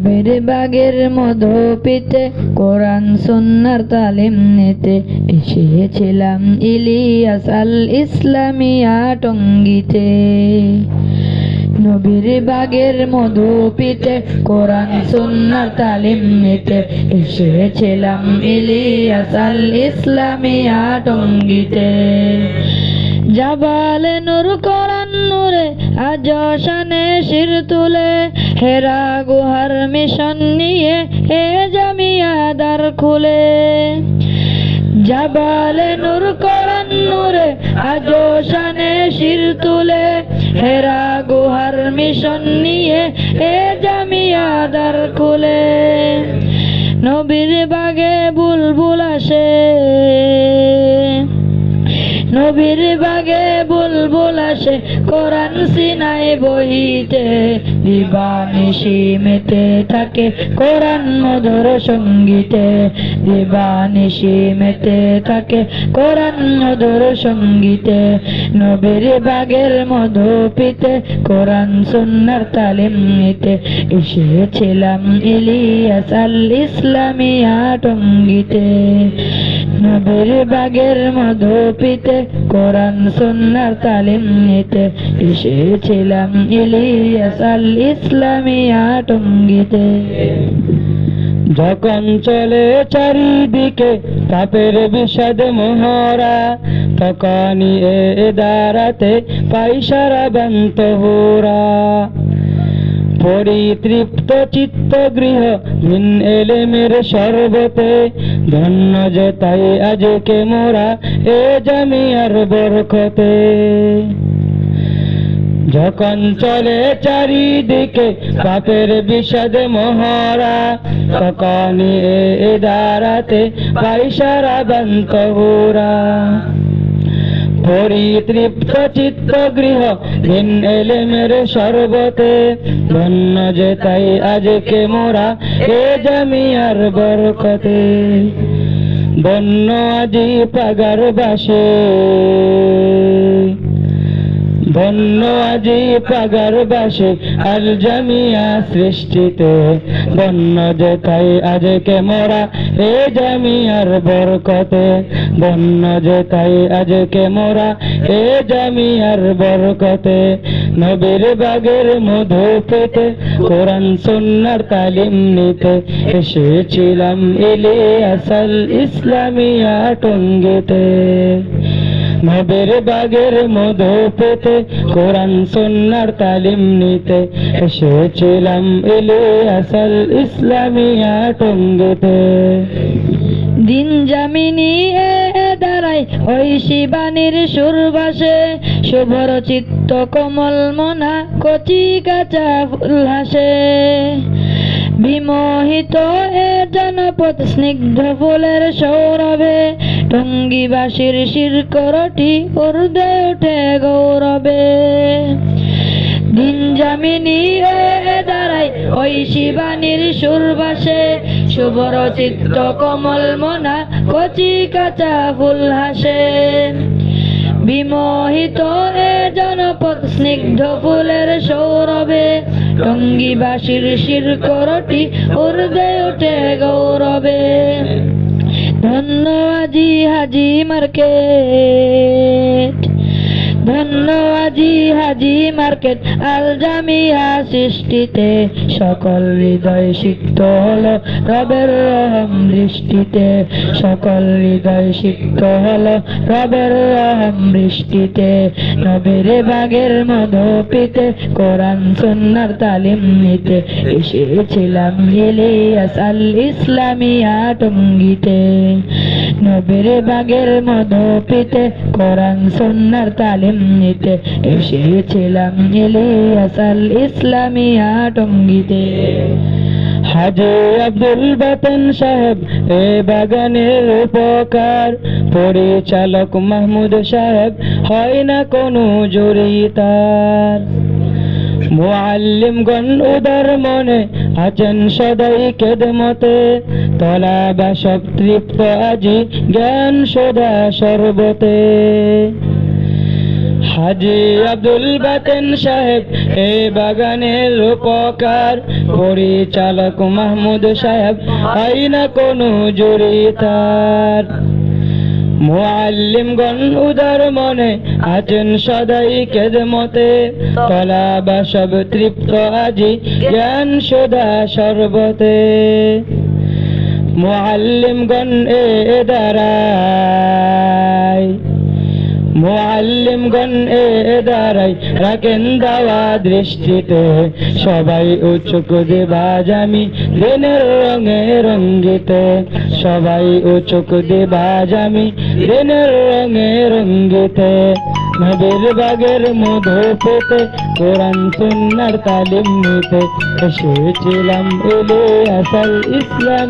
নবীর বাগের মধু পিতে কোরআন সুন্নার তালিম নিতে এসেছিলাম ইলিয়াস আল ইসলামিয়া টঙ্গিতে। নবীর বাগের মধু পিতে কোরআন সুন্নার তালিম নিতে এসেছিলাম ইলিয়াস আল ইসলামিয়া টঙ্গিতে। জাবালে নূর কোরআন নূরে, আজ শানে শির তুলে। হেরা গুহার মিশন নিয়ে, হে জামিয়া দ্বার খুলে। জাবালে নূর কোরআন নূরে, আজ শানে শির তুলে। হেরা গুহার মিশন নিয়ে, হে জামিয়া দ্বার খুলে। নবীর বাগে বুলবুল আসে। নবীর বাগে বুলবুল আসে, কোরআন সিনায় বহিতে দিবানিশি মেতে থাকে কোরআন মধুর সঙ্গীতে। দিবানিশি মেতে থাকে কোরআন মধুর সঙ্গীতে। নবীর বাগের মধু পিতে কোরআন সুন্নার তালিম নিতে। এসেছিলাম ইলিয়াস আল ইসলামিয়া টঙ্গিতে। নবীর বাগের মধু পিতে, কোরআন, সুন্নার তালিম নিতে। এসেছিলাম ইলিয়াস আল ইসলামিয়া টঙ্গিতে। যখন চলে চারিদিকে পাপের বিষাদ মোহরা, তখনই এ দাঁড়াতে পাইসারা বান্ত হোরা। পরিতৃপ্ত চিত্ত গৃহ, মিন এলেমের সর্বতে। ধন্য যে তাই আজকে মোরা এ জামিয়ার বরকতে। যখন চলে চারিদিকে পাপের বিষাদ মহরা, তখনই এ দাঁড়াতে পাইসারা বান্ত হোরা পরিতৃপ্ত চিত্ত গৃহ দিন এলে মেরে সর্বতে। ধন্য যে তাই আজকে মোরা এ জামিয়ার বরকতে। ধন্য আজি পাগার বাসে ধন্য আজি পাগার বাসে আল জামিয়া সৃষ্টিতে। ধন্য যে তাই আজকে মোরা এ জামিয়ার বরকতে। ধন্য যে তাই আজকে মোরা এ জামিয়ার বরকতে। নবীর বাগের মধু পেতে, কোরআন, সুন্নার তালিম নিতে। এসেছিলাম এলে আসল ইসলামিয়া টঙ্গিতে। নবের বাগের মধু পেতে, কোরআন, সুন্নার তালিম নিতে। এসেছিলাম এলে আসল ইসলামিয়া টঙ্গিতে। দিন জামিনী দাঁড়াই ওই শিবানীর সুরবাসে। শুভর চিত্ত কমল মনা কচি কাঁচা ফুল হাসে বিমোহিত এ জনপদ স্নিগ্ধ ফুলের সৌরভে, টঙ্গিবাসীর শির করটি উর্দে ওঠে গৌরবে। দিন জামিনী এ দাঁড়াই ওই শিবানীর সুরবাসে শুভর চিত্ত কমল মনা কচি কাঁচা ফুল হাসে। বিমোহিত এ জনপদ স্নিগ্ধ ফুলের সৌরভে টঙ্গিবাসীর শির করটি হৃদয় ওঠে গৌরবে। ধন্য আজি হাজি মার্কেট। ধন্য আজি হাজি মার্কেট আল জামিয়া সৃষ্টিতে? সকল হৃদয় সিক্ত হলো রবের রহম দৃষ্টিতে। সকল হৃদয় সিক্ত হলো রবের রহম বৃষ্টিতে নবীর বাগের মধু পিতে কোরআন, সুন্নার তালিম নিতে এসেছিলাম ইলিয়াস আল ইসলামিয়া টঙ্গিতে। নবীর বাগের মধু পিতে কোরআন, সুন্নার তালিম নিতে এসেছিলাম ইলিয়াস আল ইসলামিয়া টঙ্গিতে হাজে আব্দুল বাতন সাহেব এ বাগানের উপকার। পরিচালক মাহমুদ সাহেব, হয় না কোনো জড়িতার মুআল্লিমগণ উদার মনে আছেন সদাই কেদমতে তলা বা সব তৃপ্ত আজি জ্ঞান সদা সর্বতে। হাজি আব্দুল বাতেন সাহেব, এ বাগানের উপকার। পরিচালক মাহমুদ সাহেব, আইনা কোনো জুড়ি তার। মুআল্লিমগণ উদার মনে আছেন সদাই কেদমতে তলা বা সব তৃপ্ত আজি, জ্ঞান সদা সর্বতে। মুআল্লিমগণ এ দাঁড়ায় মুআল্লিমগণ এ দাঁড়াই রাখেন দাওয়া দৃষ্টিতে। সবাই উচ্চক দেবাজ আমি দিনের রঙে রঙ্গিতে। সবাই উচ্চক দেবাজ আমি দিনের রঙে রঙ্গিতে। নবীর বাগের মধু পেতে কোরআন সুন্নার তালিম নিতে। এসেছিলাম এলে আসাল ইসলাম।